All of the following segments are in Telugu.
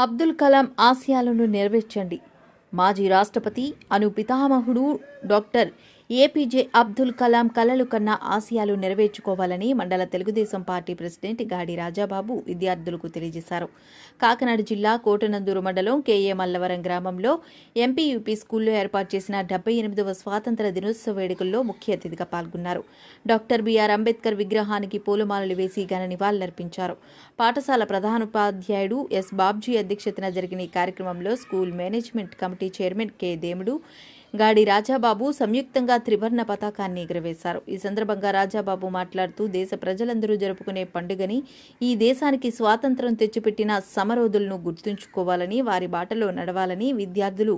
అబ్దుల్ కలాం ఆశయాలను నెరవేర్చండి. మాజీ రాష్ట్రపతి అను పితామహుడు డాక్టర్ ఏపీజే అబ్దుల్ కలాం కలలు కన్నా ఆశయాలు నెరవేర్చుకోవాలని మండల తెలుగుదేశం పార్టీ ప్రెసిడెంట్ గాడి రాజాబాబు విద్యార్థులకు తెలియజేశారు. కాకినాడ జిల్లా కోటనందూరు మండలం కేఏ మల్లవరం గ్రామంలో ఎంపీయూపీ స్కూల్లో ఏర్పాటు చేసిన డెబ్బై ఎనిమిదవ స్వాతంత్ర దినోత్సవ వేడుకల్లో ముఖ్య అతిథిగా పాల్గొన్నారు. డాక్టర్ బీఆర్ అంబేద్కర్ విగ్రహానికి పూలమాలలు వేసి ఘన నివాళులర్పించారు. పాఠశాల ప్రధానోపాధ్యాయుడు ఎస్ బాబ్జీ అధ్యక్షతన జరిగిన ఈ కార్యక్రమంలో school management committee chairman K. Demudu Gadi Rajababu సంయుక్తంగా త్రివర్ణ పతాకాన్ని ఎగురవేశారు. ఈ సందర్భంగా రాజాబాబు మాట్లాడుతూ దేశ ప్రజలందరూ జరుపుకునే పండుగని ఈ దేశానికి స్వాతంత్రం తెచ్చిపెట్టిన సమరోధులను గుర్తుంచుకోవాలని వారి బాటలో నడవాలని విద్యార్థులు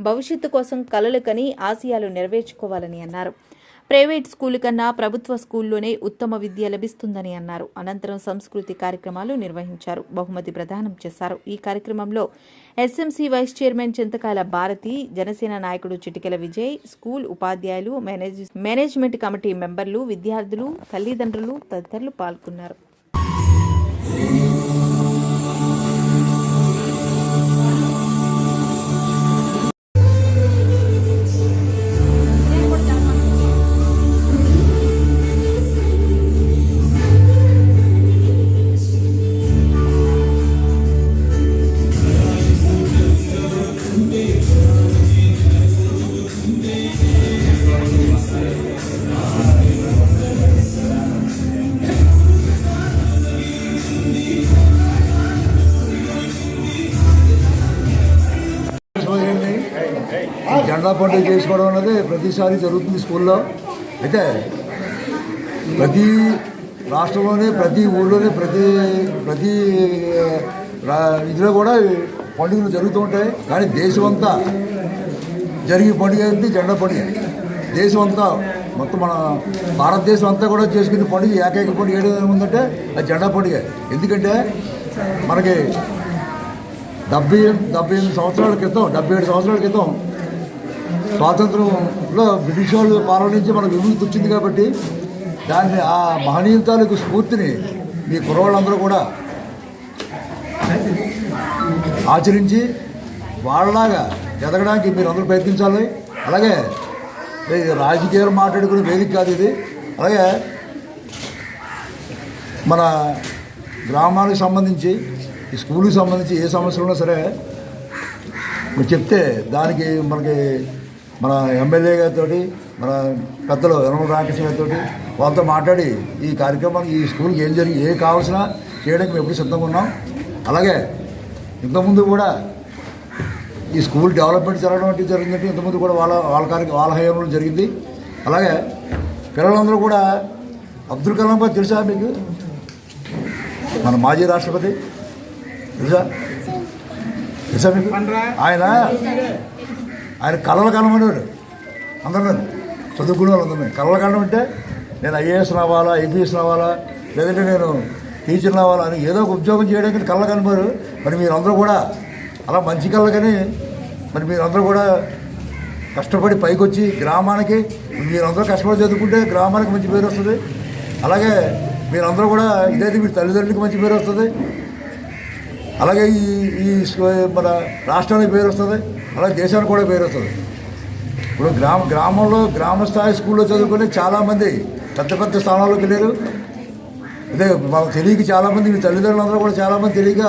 భవిష్యత్తు కోసం కలలు కని ఆశయాలు నెరవేర్చుకోవాలని అన్నారు. ప్రైవేట్ స్కూల్ కన్నా ప్రభుత్వ స్కూల్లోనే ఉత్తమ విద్య లభిస్తుందని అన్నారు. అనంతరం సంస్కృతి కార్యక్రమాలు నిర్వహించారు. బహుమతి ప్రదానం చేశారు. ఈ కార్యక్రమంలో SMC vice chairman Chintakala Bharathi Janasena నాయకుడు చిటికెల విజయ్ స్కూల్ ఉపాధ్యాయులు మేనేజ్ మేనేజ్మెంట్ కమిటీ మెంబర్లు విద్యార్థులు తల్లిదండ్రులు తదితరులు పాల్గొన్నారు. ఈ పండుగ చేసుకోవడం అనేది ప్రతిసారి జరుగుతుంది స్కూల్లో. అయితే ప్రతి రాష్ట్రంలోనే ప్రతి ఊళ్ళోనే ప్రతి ప్రతి రా- ఇదిలో కూడా పండుగలు జరుగుతూ ఉంటాయి. కానీ దేశం అంతా జరిగే పండుగ ఏంటి? జెండా పండుగ. దేశం అంతా మొత్తం మన భారతదేశం అంతా కూడా చేసుకునే పండుగ ఏకైక పండుగ ఏడు ఉందంటే అది జెండా పండుగ. ఎందుకంటే మనకి డెబ్బై డెబ్బై ఎనిమిది సంవత్సరాల క్రితం డెబ్బై ఏడు సంవత్సరాల క్రితం స్వాతంత్రంలో బ్రిటిష్ వాళ్ళు పాలన నుంచి మనకు విముక్తి వచ్చింది కాబట్టి దాన్ని ఆ మహనీయుల తాలూకు స్ఫూర్తిని మీ కుర్రవాళ్ళందరూ కూడా ఆచరించి వాళ్ళలాగా ఎదగడానికి మీరు అందరూ ప్రయత్నించాలి. అలాగే రాజకీయాలు మాట్లాడుకునే వేదిక కాదు ఇది. అలాగే మన గ్రామాలకు సంబంధించి ఈ స్కూల్కి సంబంధించి ఏ సమస్యలు ఉన్నా సరే మీరు చెప్తే దానికి మనకి మన ఎమ్మెల్యే గారితో మన పెద్దలు యనమల రామకృష్ణ గారితో వాళ్ళతో మాట్లాడి ఈ కార్యక్రమానికి ఈ స్కూల్కి ఏం జరిగి ఏ కావాల్సిన చేయడానికి మేము ఎప్పుడు సిద్ధంగా ఉన్నాం. అలాగే ఇంతకుముందు కూడా ఈ స్కూల్ డెవలప్మెంట్ జరగడం అంటే జరిగిందంటే ఇంతకుముందు కూడా వాళ్ళ వాళ్ళ కార్య వాళ్ళ హయాంలో జరిగింది. అలాగే పిల్లలందరూ కూడా అబ్దుల్ కలాం గారు తెలుసా మీకు? మన మాజీ రాష్ట్రపతి. తెలుసా? తెలుసా మీకు? ఆయన ఆయన కళలు కనమనేవాడు అందరూ చదువుకునే వాళ్ళు అందరూ కళలు కాలం అంటే నేను ఐఏఎస్ రావాలా ఐపీఎస్ రావాలా లేదంటే నేను టీచర్ రావాలా అని ఏదో ఒక ఉద్యోగం చేయడానికి కళ్ళ కనబరు మరి మీరందరూ కూడా అలా మంచి కళ్ళ కానీ మరి మీరందరూ కూడా కష్టపడి పైకి వచ్చి గ్రామానికి మీరందరూ కష్టపడి చదువుకుంటే గ్రామానికి మంచి పేరు వస్తుంది. అలాగే మీరందరూ కూడా ఇదైతే మీ తల్లిదండ్రులకి మంచి పేరు వస్తుంది. అలాగే ఈ ఈ మన రాష్ట్రానికి పేరు వస్తుంది. అలా దేశానికి కూడా పేరు వస్తుంది ఇప్పుడు గ్రామ గ్రామంలో గ్రామ స్థాయి స్కూల్లో చదువుకునే చాలామంది పెద్ద పెద్ద స్థానాల్లోకి వెళ్ళారు. అదే వాళ్ళకి తెలియక చాలామంది మీ తల్లిదండ్రులందరూ కూడా చాలామంది తెలియక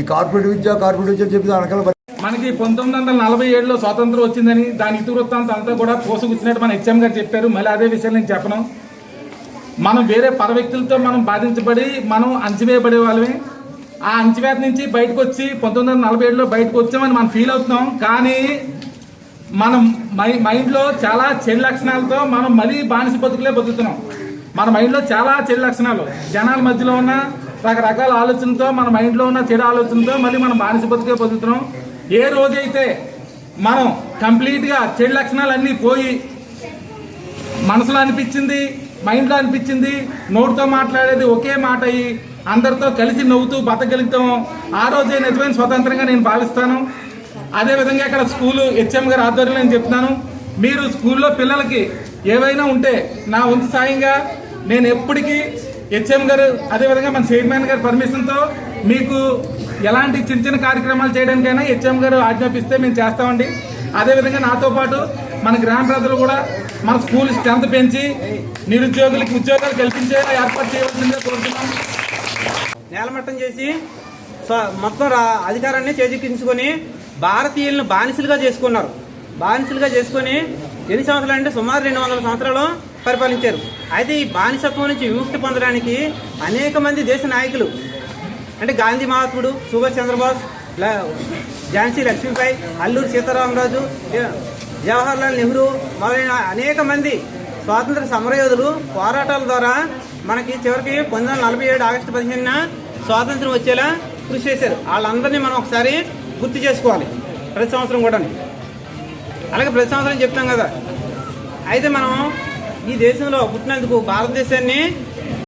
ఈ కార్పొరేట్ విద్య కార్పొరేట్ విద్య చెప్పి అనకల మనకి పంతొమ్మిది వందల నలభై ఏడులో స్వాతంత్రం వచ్చిందని దాని ఇతివృత్తాంతం అంతా కూడా పోసుకొచ్చినట్టు మన హెచ్ఎం గారు చెప్పారు. మళ్ళీ అదే విషయం నేను చెప్పను. మనం వేరే పర వ్యక్తులతో మనం బాధించబడి మనం అంచివేయబడే వాళ్ళమే. ఆ అణచివేత నుంచి బయటకు వచ్చి పంతొమ్మిది వందల నలభై ఏడులో బయటకు వచ్చామని మనం ఫీల్ అవుతున్నాం. కానీ మనం మై మైండ్లో చాలా చెడు లక్షణాలతో మనం మళ్ళీ బానిస బతుకులే బతుకుతున్నాం. మన మైండ్లో చాలా చెడు లక్షణాలు. జనాల మధ్యలో ఉన్న రకరకాల ఆలోచనతో మన మైండ్లో ఉన్న చెడు ఆలోచనతో మళ్ళీ మనం బానిస బతుకే బతుకుతున్నాం. ఏ రోజైతే మనం కంప్లీట్గా చెడు లక్షణాలన్నీ పోయి మనసులో అనిపించింది మైండ్లో అనిపించింది నోటితో మాట్లాడేది ఒకే మాట అయ్యి అందరితో కలిసి నవ్వుతూ బతకగలుగుతాం ఆ రోజే నిజమైన స్వతంత్రంగా నేను భావిస్తాను? అదేవిధంగా ఇక్కడ స్కూలు హెచ్ఎం గారి ఆధ్వర్యంలో నేను చెప్తున్నాను. మీరు స్కూల్లో పిల్లలకి ఏవైనా ఉంటే నా వంతు సాయంగా నేను ఎప్పటికీ హెచ్ఎం గారు అదేవిధంగా మన చైర్మన్ గారి పర్మిషన్తో మీకు ఎలాంటి చిన్న చిన్న కార్యక్రమాలు చేయడానికైనా హెచ్ఎం గారు ఆజ్ఞాపిస్తే మేము చేస్తామండి. అదేవిధంగా నాతో పాటు మన గ్రామ ప్రజలు కూడా మన స్కూల్ స్ట్రెంత్ పెంచి నిరుద్యోగులకు ఉద్యోగాలు కల్పించేలా ఏర్పాటు చేయవలసిందే కోరుతున్నాం. నేలమట్టం చేసి స్వ- మొత్తం రా- అధికారాన్ని చేజిక్కించుకొని భారతీయులను బానిసలుగా చేసుకున్నారు. బానిసలుగా చేసుకొని ఎన్ని సంవత్సరాలు అంటే సుమారు రెండు వందల సంవత్సరాలు పరిపాలించారు. అయితే ఈ బానిసత్వం నుంచి విముక్తి పొందడానికి అనేక మంది దేశ నాయకులు అంటే గాంధీ మహాత్ముడు సుభాష్ చంద్రబోస్ ల- ఝాన్సీ లక్ష్మీబాయి అల్లూరి సీతారామరాజు జవహర్లాల్ నెహ్రూ మొదలైన అనేక మంది స్వాతంత్ర సమరయోధులు పోరాటాల ద్వారా మనకి చివరికి పంతొమ్మిది వందల నలభై ఏడు ఆగస్టు పదిహేనున స్వాతంత్రం వచ్చేలా కృషి చేశారు. వాళ్ళందరినీ మనం ఒకసారి గుర్తు చేసుకోవాలి. ప్రతి సంవత్సరం కూడా అలాగే ప్రతి సంవత్సరం చెప్తాం కదా. అయితే మనం ఈ దేశంలో పుట్టినందుకు భారతదేశాన్ని